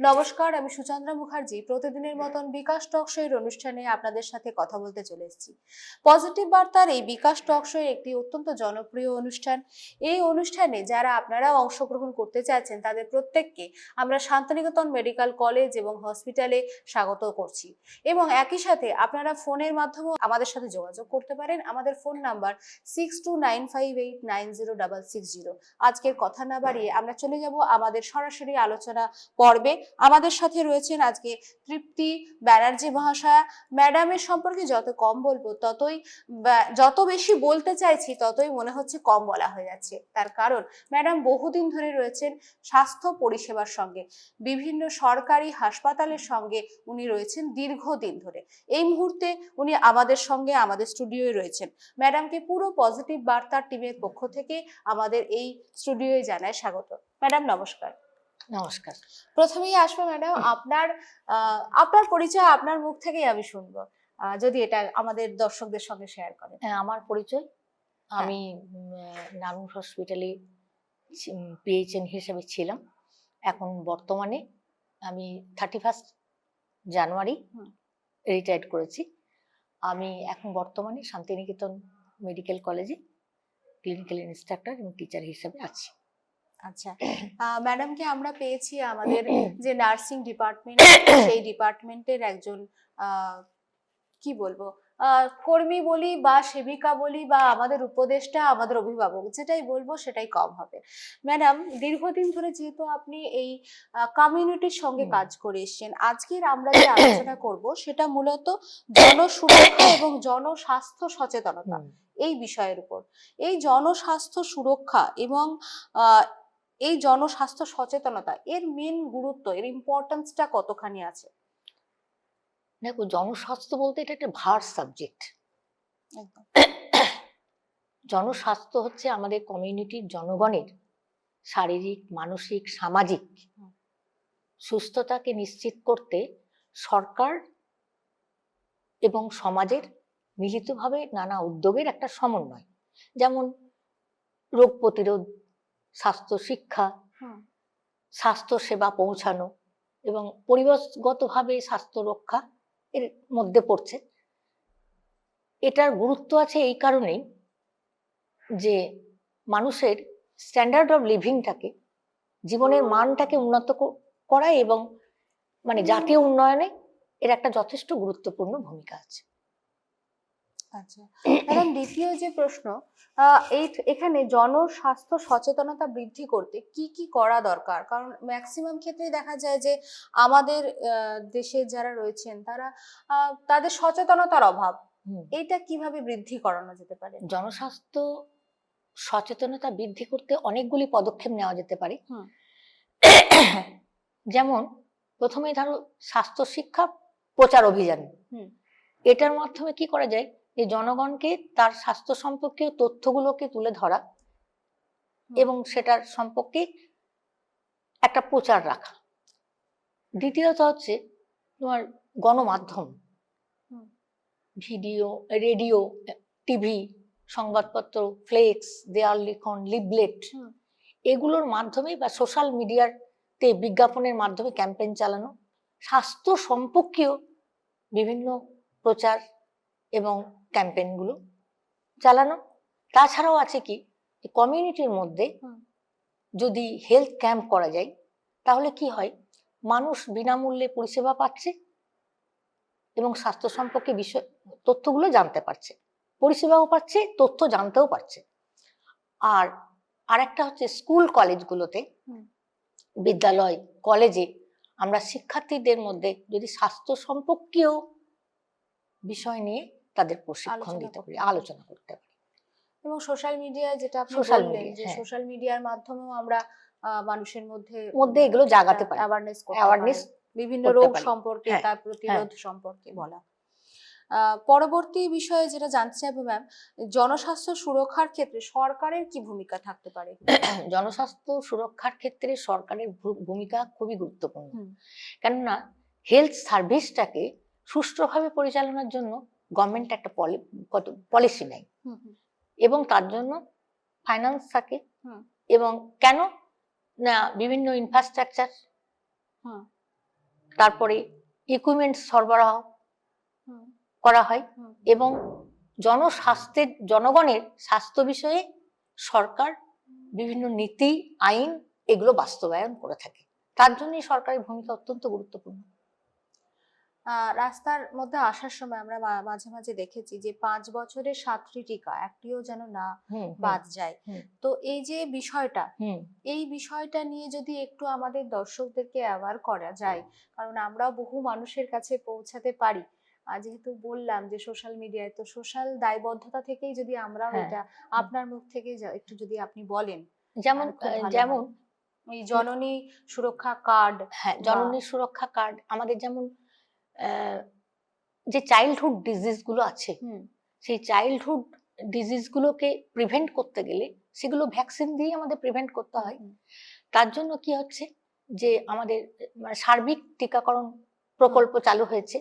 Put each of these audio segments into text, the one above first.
নমস্কার, আমি সুচন্দ্রা মুখার্জি। প্রতিদিনের মতন বিকাশ টক শোয়ের অনুষ্ঠানে আপনাদের সাথে কথা বলতে চলে এসেছি। পজিটিভ বার্তার এই বিকাশ টক শো একটি অত্যন্ত জনপ্রিয় অনুষ্ঠান। এই অনুষ্ঠানে যারা আপনারা অংশগ্রহণ করতে চাচ্ছেন তাদের প্রত্যেককে আমরা শান্তিনিকেতন মেডিকেল কলেজ এবং হসপিটালে স্বাগত করছি। এবং একই সাথে আপনারা ফোনের মাধ্যমেও আমাদের সাথে যোগাযোগ করতে পারেন। আমাদের phone number six two nine five eight nine zero double six zero আজকের কথা না বাড়িয়ে আমরা চলে যাব আমাদের সরাসরি আলোচনা পর্বে। আমাদের সাথে রয়েছেন আজকে তৃপ্তি ব্যানার্জি মহাশয়া। ম্যাডামের সম্পর্কে যত কম বলব, ততই যত বেশি বলতে চাইছি, ততই মনে হচ্ছে কম বলা হয়ে যাচ্ছে। তার কারণ, ম্যাডাম বহুদিন ধরে রয়েছেন স্বাস্থ্য পরিষেবার সঙ্গে, বিভিন্ন সরকারি হাসপাতালের সঙ্গে উনি রয়েছেন দীর্ঘদিন ধরে। এই মুহূর্তে উনি আমাদের সঙ্গে, আমাদের স্টুডিওয়ে রয়েছেন। ম্যাডামকে পুরো পজিটিভ বার্তার টিমের পক্ষ থেকে আমাদের এই স্টুডিওয়ে জানায় স্বাগত। ম্যাডাম, নমস্কার। নমস্কার। প্রথমেই আসব ম্যাডাম আপনার আপনার পরিচয় আপনার মুখ থেকেই আমি শুনব। যদি এটা আমাদের দর্শকদের সঙ্গে শেয়ার করেন। হ্যাঁ, আমার পরিচয়? হ্যাঁ। আমি নানুর হসপিটালে পিএইচএন হিসেবে ছিলাম। এখন বর্তমানে আমি থার্টি ফার্স্ট জানুয়ারি রিটায়ার্ড করেছি। আমি এখন বর্তমানে শান্তিনিকেতন মেডিকেল কলেজে ক্লিনিক্যাল ইনস্ট্রাক্টর এবং টিচার হিসেবে আছি। আচ্ছা ম্যাডামকে আমরা পেয়েছি আমাদের যে নার্সিং ডিপার্টমেন্ট সেই ডিপার্টমেন্টের একজন কি বলব কর্মী বলি বা সেবিকা বলি বা আমাদের উপদেষ্টা আমাদের অভিভাবক যেটাই বলব সেটাই কম হবে। ম্যাডাম দীর্ঘদিন ধরে যেহেতু আপনি এই কমিউনিটির সঙ্গে কাজ করে এসেছেন আজকের আমরা যে আলোচনা করব সেটা মূলত জনসুরক্ষা এবং জনস্বাস্থ্য সচেতনতা এই বিষয়ের উপর। এই জনস্বাস্থ্য সুরক্ষা এবং আহ, এই জনস্বাস্থ্য সচেতনতা এর মেন গুরুত্ব এর ইম্পর্টেন্সটা কতখানি আছে? দেখো জনস্বাস্থ্য বলতে এটা একটা ভার সাবজেক্ট জনস্বাস্থ্য হচ্ছে আমাদের কমিউনিটির জনগণের শারীরিক মানসিক সামাজিক সুস্থতাকে নিশ্চিত করতে সরকার এবং সমাজের মিলিতভাবে নানা উদ্যোগের একটা সমন্বয়। যেমন রোগ প্রতিরোধ স্বাস্থ্য শিক্ষা স্বাস্থ্য সেবা পৌঁছানো এবং পরিবেশগতভাবে স্বাস্থ্য রক্ষা এর মধ্যে পড়ছে। এটার গুরুত্ব আছে এই কারণেই যে মানুষের স্ট্যান্ডার্ড অফ লিভিংটাকে জীবনের মানটাকে উন্নত করা এবং মানে জাতীয় উন্নয়নে এর একটা যথেষ্ট গুরুত্বপূর্ণ ভূমিকা আছে। আচ্ছা ম্যাডাম দ্বিতীয় যে প্রশ্ন এই এখানে জনস্বাস্থ্য সচেতনতা বৃদ্ধি করতে কি কি করা দরকার? কারণ ম্যাক্সিমাম ক্ষেত্রে দেখা যায় যে আমাদের দেশে যারা রয়েছেন তারা তাদের সচেতনতার অভাব। এটা কীভাবে বৃদ্ধি করানো যেতে পারে? জনস্বাস্থ্য সচেতনতা বৃদ্ধি করতে অনেকগুলি পদক্ষেপ নেওয়া যেতে পারে। যেমন প্রথমে ধরো স্বাস্থ্য শিক্ষা প্রচার অভিযান। এটার মাধ্যমে কি করা যায়? যে জনগণকে তার স্বাস্থ্য সম্পর্কীয় তথ্যগুলোকে তুলে ধরা এবং সেটার সম্পর্কে একটা প্রচার রাখা। দ্বিতীয়ত হচ্ছে তোমার গণমাধ্যম। ভিডিও রেডিও টিভি সংবাদপত্র ফ্লেক্স দেয়াল লিখন লিবলেট এগুলোর মাধ্যমে বা সোশ্যাল মিডিয়াতে বিজ্ঞাপনের মাধ্যমে ক্যাম্পেইন চালানো স্বাস্থ্য সম্পর্কীয় বিভিন্ন প্রচার এবং ক্যাম্পেইনগুলো চালানো। তাছাড়াও আছে কি কমিউনিটির মধ্যে যদি হেলথ ক্যাম্প করা যায় তাহলে কি হয় মানুষ বিনামূল্যে পরিষেবা পাচ্ছে এবং স্বাস্থ্য সম্পর্কে বিষয় তথ্যগুলো জানতে পারছে। পরিষেবাও পাচ্ছে তথ্য জানতেও পারছে। আর আরেকটা হচ্ছে স্কুল কলেজগুলোতে বিদ্যালয় কলেজে আমরা শিক্ষার্থীদের মধ্যে যদি স্বাস্থ্য সম্পর্কীয় বিষয় নিয়ে তাদের প্রশিক্ষণ দিতে পারি। আলোচনা করতে পারি। এবং সোশ্যাল মিডিয়ায় যেটা আপনি বললেন যে হ্যাঁ। সোশ্যাল মিডিয়ার মাধ্যমেও আমরা মানুষের মধ্যে মধ্যে এগুলো জাগাতে পারি অ্যাওয়ারনেস অ্যাওয়ারনেস বিভিন্ন রোগ সম্পর্কে হ্যাঁ, তার প্রতিরোধ সম্পর্কে বলা। পরবর্তী বিষয়ে যেটা জানতে চাইব ম্যাম জনস্বাস্থ্য সুরক্ষার ক্ষেত্রে সরকারের কি ভূমিকা থাকতে পারে? জনস্বাস্থ্য সুরক্ষার ক্ষেত্রে সরকারের ভূমিকা খুবই গুরুত্বপূর্ণ। কেননা হেলথ সার্ভিসটাকে সুষ্ঠুভাবে পরিচালনার জন্য গভর্নমেন্ট একটা পলিসি নেয়। এবং তার জন্য ফাইন্যান্স থাকে। এবং কেন? না বিভিন্ন ইনফ্রাস্ট্রাকচার তারপরে ইকুইপমেন্ট সরবরাহ করা হয় এবং জনস্বাস্থ্যের জনগণের স্বাস্থ্য বিষয়ে সরকার বিভিন্ন নীতি আইন এগুলো বাস্তবায়ন করে থাকে। তার জন্যই সরকারের ভূমিকা অত্যন্ত গুরুত্বপূর্ণ। রাস্তার মধ্যে আসার সময় আমরা মাঝে মাঝে দেখেছি যে পাঁচ বছরের সাতটি টিকা একটিও যেন না বাদ যায়। তো এই যে বিষয়টা এই বিষয়টা নিয়ে যদি একটু আমাদের দর্শকদেরকে অ্যাওয়ার করা যায় কারণ আমরা বহু মানুষের কাছে পৌঁছাতে পারি। আর যেহেতু বললাম যে সোশ্যাল মিডিয়ায় তো সোশ্যাল দায়বদ্ধতা থেকেই যদি আমরা হ্যাঁ। এটা আপনার মুখ থেকে একটু যদি আপনি বলেন যেমন যেমন ওই জননী সুরক্ষা কার্ড হ্যাঁ জননী সুরক্ষা কার্ড আমাদের যেমন যে চাইল্ডহুড ডিজিজগুলো আছে সেই চাইল্ডহুড ডিজিজগুলোকে প্রিভেন্ট করতে গেলে সেগুলো ভ্যাকসিন দিয়ে আমাদের প্রিভেন্ট করতে হয়। তার জন্য কি হচ্ছে যে আমাদের মানে সার্বিক টিকাকরণ প্রকল্প চালু হয়েছে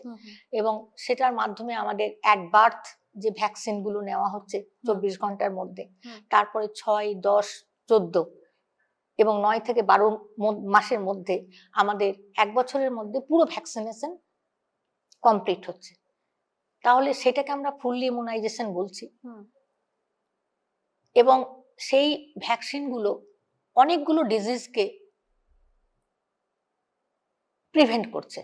এবং সেটার মাধ্যমে আমাদের অ্যাট বার্থ যে ভ্যাকসিনগুলো নেওয়া হচ্ছে চব্বিশ ঘণ্টার মধ্যে তারপরে ছয় দশ চোদ্দ এবং নয় থেকে বারো মাসের মধ্যে আমাদের এক বছরের মধ্যে পুরো ভ্যাকসিনেশন কমপ্লিট হচ্ছে। তাহলে সেটাকে আমরা ফুললি ইমিউনাইজেশন বলছি। এবং সেই ভ্যাকসিনগুলো অনেকগুলো ডিজিজকে প্রিভেন্ট করছে।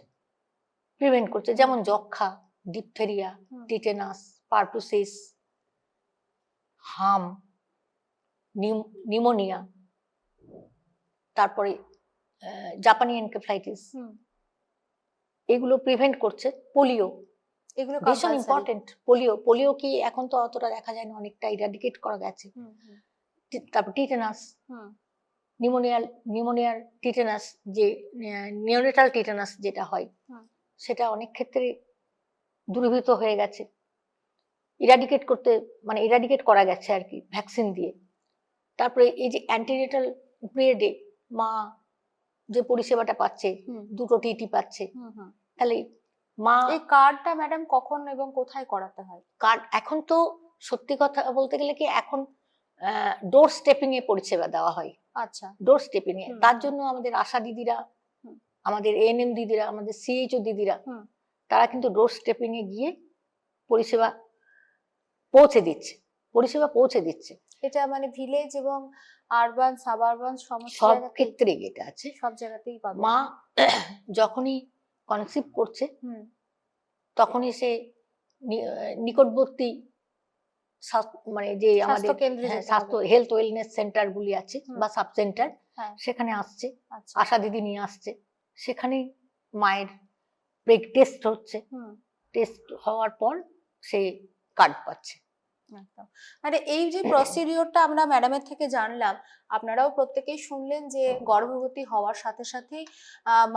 প্রিভেন্ট করছে। যেমন যক্ষা ডিপথেরিয়া। টিটেনাস পারটুসিস হাম নিউমোনিয়া তারপরে জাপানি এনকেফ্লাইটিস। এগুলো প্রিভেন্ট করছে পোলিও এগুলো ভীষণ। ইম্পর্টেন্ট পোলিও পোলিও কি এখন তো অতটা দেখা যায় না অনেকটা ইরাডিকেট করা গেছে। তারপর টিটেনাস নিউমোনিয়াল নিউমোনিয়ার টিটেনাস যে নিওনেটাল টিটেনাস যেটা হয় সেটা অনেক ক্ষেত্রে দূরীভূত হয়ে গেছে। ইরাডিকেট করতে মানে ইরাডিকেট করা গেছে আর কি ভ্যাকসিন দিয়ে। তারপরে এই যে অ্যান্টিনেটাল পিরিয়ডে মা যে পরিষেবাটা পাচ্ছে দুটো টিটি পাচ্ছে। তাহলে মা এই কার্ডটা ম্যাডাম কখন এবং কোথায় করাতে হয়? কার্ড এখন তো সত্যি কথা বলতে গেলে কি এখন ডোর স্টেপিং এ পরিষেবা দেওয়া হয়। আচ্ছা। ডোর স্টেপিং এ। তার জন্য আমাদের আশা দিদিরা। আমাদের এএনএম দিদিরা আমাদের সিএইচও দিদিরা তারা কিন্তু ডোর স্টেপিং এ গিয়ে পরিষেবা পৌঁছে দিচ্ছে। পরিষেবা পৌঁছে দিচ্ছে। এটা মানে ভিলেজ এবং আরবান সাবারবান সমস্ত সব ক্ষেত্রে এটা আছে। সব জায়গাতেই পাবে। মা যখনই কনসিভ করছে হুম। তখনই সে নিকটবর্তী মানে যে আমাদের স্বাস্থ্য হ্যাঁ, স্বাস্থ্য। হেলথ ওয়েলনেস সেন্টার গুলি আছে বা সাব সেন্টার হ্যাঁ। সেখানে আসছে আচ্ছা। আশা দিদি নিয়ে আসছে। সেখানে মায়ের ব্রেক টেস্ট হচ্ছে। হুম। টেস্ট হওয়ার পর সে কার্ড পাচ্ছে। একদম। মানে এই যে প্রসিডিওরটা আমরা ম্যাডামের থেকে জানলাম আপনারাও প্রত্যেকেই শুনলেন যে গর্ভবতী হওয়ার সাথে সাথেই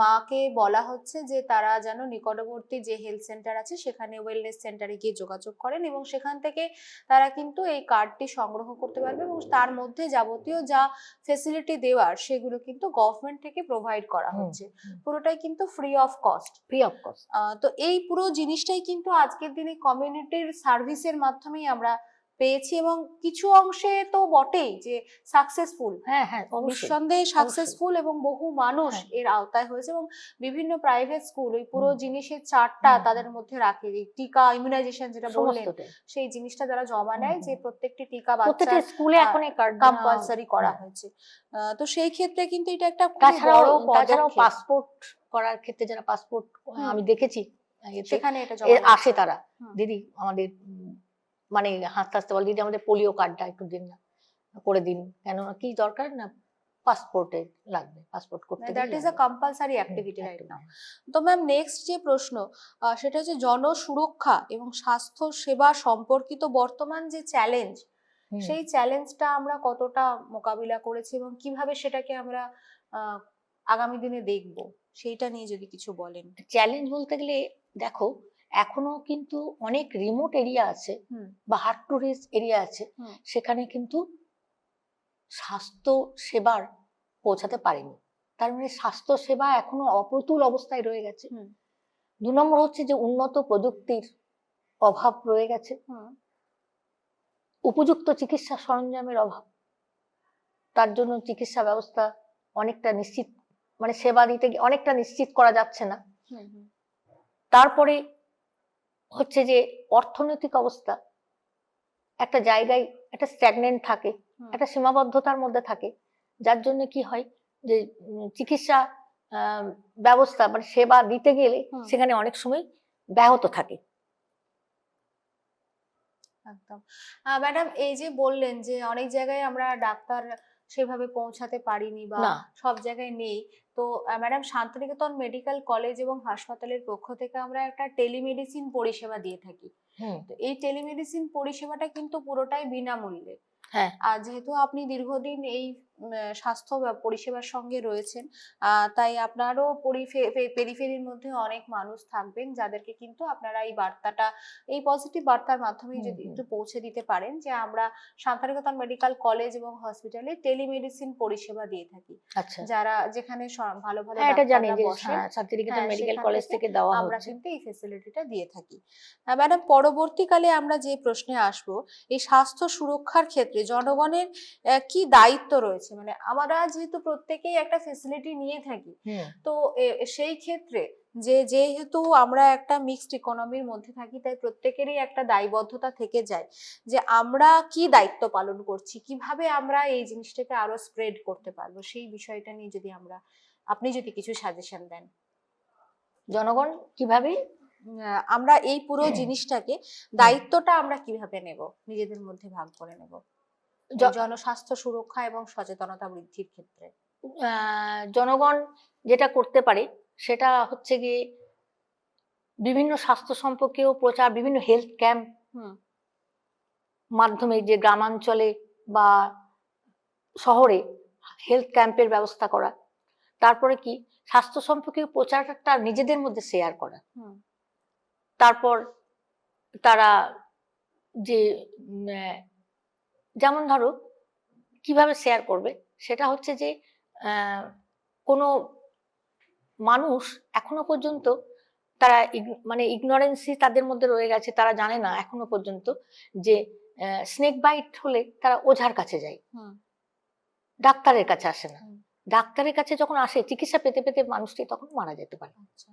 মাকে বলা হচ্ছে যে তারা যেন নিকটবর্তী যে হেলথ সেন্টার আছে সেখানে ওয়েলনেস সেন্টারে গিয়ে যোগাযোগ করেন এবং সেখান থেকে তারা কিন্তু এই কার্ডটি সংগ্রহ করতে পারবে এবং তার মধ্যে যাবতীয় যা ফেসিলিটি দেওয়ার সেগুলো কিন্তু গভর্নমেন্ট থেকে প্রোভাইড করা হচ্ছে। পুরোটাই কিন্তু free of cost free of cost তো এই পুরো জিনিসটাই কিন্তু আজকের দিনে কমিউনিটির সার্ভিসের মাধ্যমেই আমরা পেয়েছি এবং কিছু অংশে তো বটেই যে সাকসেসফুল হ্যাঁ হ্যাঁ নিঃসন্দেহে সাকসেসফুল এবং বহু মানুষ হ্যাঁ। এর আওতায় হয়েছে এবং বিভিন্ন প্রাইভেট স্কুল ওই পুরো জিনিসের চারটা তাদের মধ্যে রাখে। এই টিকা ইমিউনাইজেশন যেটা বললেন সেই জিনিসটা যারা জমা নেয় যে। প্রত্যেকটি টিকা প্রত্যেকটা বাচ্চা স্কুলে এখন কম্পালসারি করা হয়েছে। তো সেই ক্ষেত্রে কিন্তু এটা একটা বড় পাসপোর্ট করার ক্ষেত্রে যারা পাসপোর্ট আমি দেখেছি সেখানে এটা আসে তারা। দিদি আমাদের মানে হাসতে হাসতে বলে দিদি আমাদের পোলিও কার্ডটা একটু দিন না করে দিন। কেন কি দরকার না পাসপোর্টে লাগবে পাসপোর্ট করতে that is a compulsory activity right now তো ম্যাম নেক্সট যে প্রশ্ন সেটা হচ্ছে জনসুরক্ষা এবং স্বাস্থ্য সেবা সম্পর্কিত বর্তমান যে চ্যালেঞ্জ সেই চ্যালেঞ্জটা আমরা কতটা মোকাবিলা করেছি এবং কীভাবে সেটাকে আমরা আগামী দিনে দেখব? সেইটা নিয়ে যদি কিছু বলেন। চ্যালেঞ্জ বলতে গেলে দেখো এখনও কিন্তু অনেক রিমোট এরিয়া আছে বা হার্ড টু রিচ এরিয়া আছে সেখানে কিন্তু স্বাস্থ্য সেবার পৌঁছাতে পারেনি। তার মানে স্বাস্থ্য সেবা এখনও অপ্রতুল অবস্থায় রয়ে গেছে। দু নম্বর হচ্ছে যে উন্নত প্রযুক্তির অভাব রয়ে গেছে। উপযুক্ত চিকিৎসা সরঞ্জামের অভাব। তার জন্য চিকিৎসা ব্যবস্থা অনেকটা নিশ্চিত মানে সেবা দিতে গিয়ে অনেকটা নিশ্চিত করা যাচ্ছে না। তারপরে হচ্ছে যে অর্থনৈতিক অবস্থা। একটা জায়গায় একটা স্ট্যাগনেন্ট থাকে একটা সীমাবদ্ধতার মধ্যে থাকে। যার জন্য কি হয় যে চিকিৎসা ব্যবস্থা মানে সেবা দিতে গেলে সেখানে অনেক সময় ব্যাহত থাকে। একদম। ম্যাডাম এই যে বললেন যে অনেক জায়গায় আমরা ডাক্তার সেভাবে পৌঁছাতে পারিনি বা সব জায়গায় নেই। তো ম্যাডাম শান্তিনিকেতন মেডিকেল কলেজ এবং হাসপাতালের পক্ষ থেকে আমরা একটা টেলিমেডিসিন পরিষেবা দিয়ে থাকি। তো এই টেলিমেডিসিন পরিষেবাটা কিন্তু পুরোটাই বিনামূল্যে। হ্যাঁ। আর যেহেতু আপনি দীর্ঘদিন এই স্বাস্থ্য পরিষেবার সঙ্গে রয়েছেন। তাই আপনারও পেরিফেরির মধ্যে অনেক মানুষ থাকবেন যাদেরকে কিন্তু আপনারা এই বার্তাটা এই পজিটিভ বার্তার মাধ্যমে যদি একটু পৌঁছে দিতে পারেন যে আমরা শান্তিনিকেতন মেডিকেল কলেজ এবং হসপিটালে টেলিমেডিসিন পরিষেবা দিয়ে থাকি। আচ্ছা। যারা যেখানে ভালো ভালো হ্যাঁ এটা জানি যে শান্তিনিকেতন হ্যাঁ, মেডিকেল কলেজ থেকে দেওয়া আমরা কিন্তু এই ফেসিলিটিটা দিয়ে থাকি। ম্যাডাম পরবর্তীকালে আমরা যে প্রশ্নে আসব এই স্বাস্থ্য সুরক্ষার ক্ষেত্রে জনগণের কি দায়িত্ব রয়েছে? মানে আমরা যেহেতু প্রত্যেকেই একটা ফেসিলিটি নিয়ে থাকি তো সেই ক্ষেত্রে যে যেহেতু আমরা একটা মিক্সড ইকোনমির মধ্যে থাকি তাই প্রত্যেকেরই একটা দায়বদ্ধতা থেকে যায় যে আমরা কি দায়িত্ব পালন করছি কীভাবে আমরা এই জিনিসটাকে আরও স্প্রেড করতে পারব সেই বিষয়টা নিয়ে যদি আমরা আপনি যদি কিছু সাজেশন দেন। জনগণ কীভাবে? আমরা এই পুরো জিনিসটাকে দায়িত্বটা আমরা কীভাবে নেব নিজেদের মধ্যে ভাগ করে নেব। জনস্বাস্থ্য সুরক্ষা এবং সচেতনতা বৃদ্ধির ক্ষেত্রে। জনগণ যেটা করতে পারে সেটা হচ্ছে গিয়ে বিভিন্ন স্বাস্থ্য সম্পর্কেও প্রচার বিভিন্ন হেলথ ক্যাম্প হুম। মাধ্যমে যে গ্রামাঞ্চলে বা শহরে হেলথ ক্যাম্পের ব্যবস্থা করা। তারপরে কি? স্বাস্থ্য সম্পর্কে প্রচারটা নিজেদের মধ্যে শেয়ার করা। হুম। তারপর তারা যে যেমন ধরো কীভাবে শেয়ার করবে? সেটা হচ্ছে যে কোনো মানুষ এখনও পর্যন্ত তারা মানে ইগনোরেন্সি তাদের মধ্যে রয়ে গেছে তারা জানে না এখনও পর্যন্ত যে স্নেক বাইট হলে তারা ওঝার কাছে যায়। ডাক্তারের কাছে আসে না। ডাক্তারের কাছে যখন আসে চিকিৎসা পেতে পেতে মানুষটি তখন মারা যেতে পারে। আচ্ছা।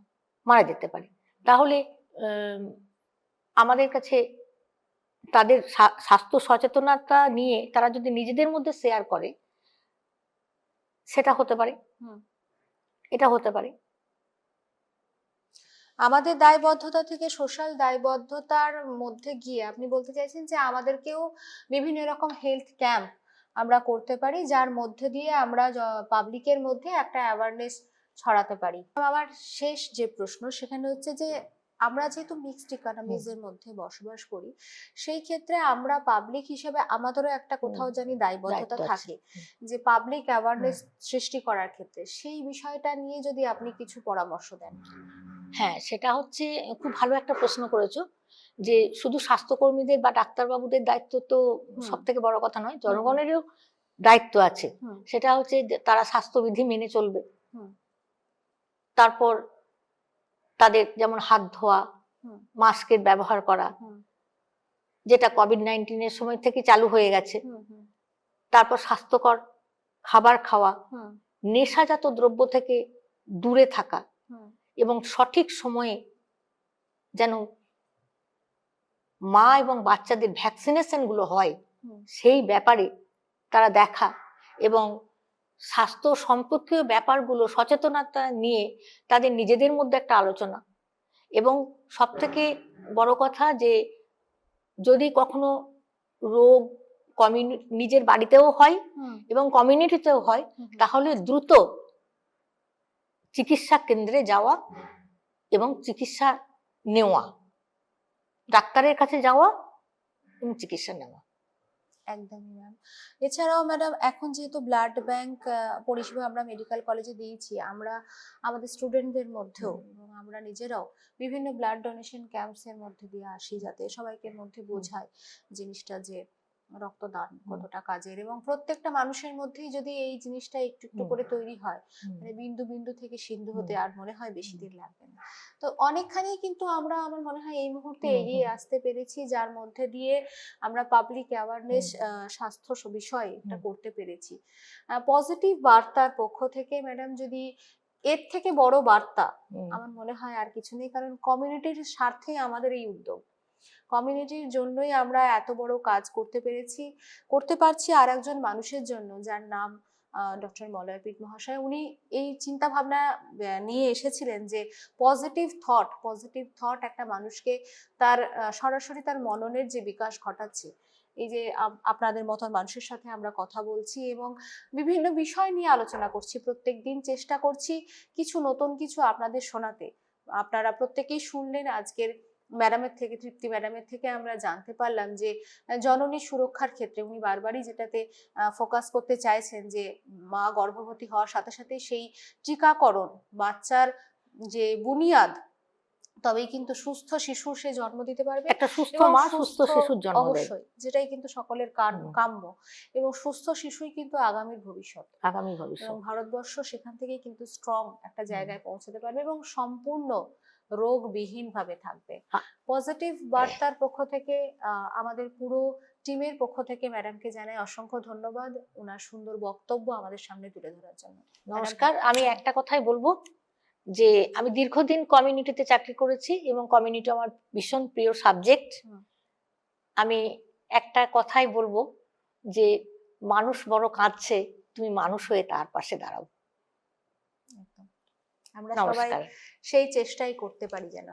মারা যেতে পারে। তাহলে আমাদের কাছে তাদের স্বাস্থ্য সচেতনতা নিয়ে তারা যদি নিজেদের মধ্যে শেয়ার করে সেটা হতে পারে। হুম। এটা হতে পারে। আমাদের দায়বদ্ধতা থেকে সোশ্যাল দায়বদ্ধতার মধ্যে গিয়ে আপনি বলতে চাইছেন যে আমাদেরকেও বিভিন্ন রকম হেলথ ক্যাম্প আমরা করতে পারি যার মধ্যে দিয়ে আমরা পাবলিকের মধ্যে একটা অ্যাওয়ারনেস ছড়াতে পারি। আমার শেষ যে প্রশ্ন সেখানে হচ্ছে যে আমরা যেহেতু মিক্সড ইকোনমিজ এর মধ্যে বসবাস করি সেই ক্ষেত্রে আমরা পাবলিক হিসেবে আমাদেরও একটা কোথাও জানি দায়বদ্ধতা থাকে যে পাবলিক অ্যাওয়ারনেস সৃষ্টি করার ক্ষেত্রে। সেই বিষয়টা নিয়ে যদি আপনি কিছু পরামর্শ দেন। হ্যাঁ সেটা হচ্ছে খুব ভালো একটা প্রশ্ন করেছ যে শুধু স্বাস্থ্যকর্মীদের বা ডাক্তারবাবুদের দায়িত্ব তো সব থেকে বড় কথা নয় জনগণেরও দায়িত্ব আছে। সেটা হচ্ছে তারা স্বাস্থ্যবিধি মেনে চলবে। তারপর তাদের যেমন হাত ধোয়া মাস্কের ব্যবহার করা যেটা কোভিড নাইন্টিনের সময় থেকে চালু হয়ে গেছে। তারপর স্বাস্থ্যকর খাবার খাওয়া নেশাজাত দ্রব্য থেকে দূরে থাকা এবং সঠিক সময়ে যেন মা এবং বাচ্চাদের ভ্যাকসিনেশনগুলো হয় সেই ব্যাপারে তারা দেখা এবং স্বাস্থ্য সম্পর্কীয় ব্যাপারগুলো সচেতনতা নিয়ে তাদের নিজেদের মধ্যে একটা আলোচনা। এবং সব থেকে বড় কথা যে যদি কখনো রোগ কমিউনি নিজের বাড়িতেও হয় এবং কমিউনিটিতেও হয়। তাহলে দ্রুত চিকিৎসা কেন্দ্রে যাওয়া এবং চিকিৎসা নেওয়া ডাক্তারের কাছে যাওয়া এবং চিকিৎসা নেওয়া। একদমই ম্যাম এছাড়াও ম্যাডাম এখন যেহেতু ব্লাড ব্যাংক পরিষেবা আমরা মেডিকেল কলেজে দিয়েছি আমরা আমাদের স্টুডেন্টদের মধ্যেও এবং আমরা নিজেরাও বিভিন্ন ব্লাড ডোনেশন ক্যাম্পসের মধ্যে দিয়ে আসি যাতে সবাইকে মধ্যে বোঝায় জিনিসটা যে রক্তদান কতটা কাজের এবং প্রত্যেকটা মানুষের মধ্যেই যদি এই জিনিসটা একটু একটু করে তৈরি হয় মানে বিন্দু বিন্দু থেকে সিন্ধু হতে আর মনে হয় বেশি দিন লাগবে না। তো অনেকখানি কিন্তু আমরা আমার মনে হয় এই মুহূর্তে এগিয়ে আসতে পেরেছি যার মধ্যে দিয়ে আমরা পাবলিক অ্যাওয়ারনেস স্বাস্থ্য বিষয়ে এটা করতে পেরেছি। পজিটিভ বার্তার পক্ষ থেকে ম্যাডাম যদি এর থেকে বড় বার্তা আমার মনে হয় আর কিছু নেই কারণ কমিউনিটির স্বার্থেই আমাদের এই উদ্যোগ। কমিউনিটির জন্যই আমরা এত বড় কাজ করতে পেরেছি। করতে পারছি আর একজন মানুষের জন্য, যার নাম ডক্টর মলয়পীঠ মহাশয়। উনি এই চিন্তা ভাবনা নিয়ে এসেছিলেন যে পজিটিভ থট পজিটিভ থট একটা মানুষকে তার সরাসরি তার মননের যে বিকাশ ঘটাচ্ছে, এই যে আপনাদের মতন মানুষের সাথে আমরা কথা বলছি এবং বিভিন্ন বিষয় নিয়ে আলোচনা করছি। প্রত্যেক দিন চেষ্টা করছি কিছু নতুন কিছু আপনাদের শোনাতে। আপনারা প্রত্যেকেই শুনলেন আজকের ম্যাডামের থেকে তৃপ্তি ম্যাডামের থেকে আমরা জানতে পারলাম যে জননী সুরক্ষার ক্ষেত্রে উনি বারবারই যেটাতে ফোকাস করতে চাইছেন যে মা গর্ভবতী হওয়ার সাথে সাথে সেই টিকাকরণ বাচ্চার যে বুনিয়াদ তবেই কিন্তু সুস্থ শিশু সে জন্ম দিতে পারবে একটা সুস্থ মা সুস্থ শিশুর জন্ম অবশ্যই যেটাই কিন্তু সকলের কাম- কাম্য এবং সুস্থ শিশুই কিন্তু আগামীর ভবিষ্যৎ। আগামী ভবিষ্যৎ। এবং ভারতবর্ষ সেখান থেকেই কিন্তু স্ট্রং একটা জায়গায় পৌঁছাতে পারবে এবং সম্পূর্ণ রোগবিহীন ভাবে থাকবে। পজিটিভ বার্তার পক্ষ থেকে আমাদের পুরো টিমের পক্ষ থেকে ম্যাডামকে জানাই অসংখ্য ধন্যবাদ ওনার সুন্দর বক্তব্য আমাদের সামনে তুলে ধরার জন্য নমস্কার আমি একটা কথাই বলব যে আমি দীর্ঘদিন কমিউনিটিতে চাকরি করেছি এবং কমিউনিটি আমার ভীষণ প্রিয় সাবজেক্ট আমি একটা কথাই বলব যে মানুষ বড় কাঁদছে তুমি মানুষ হয়ে তার পাশে দাঁড়াও। আমরা সবাই সেই চেষ্টাই করতে পারি যেন।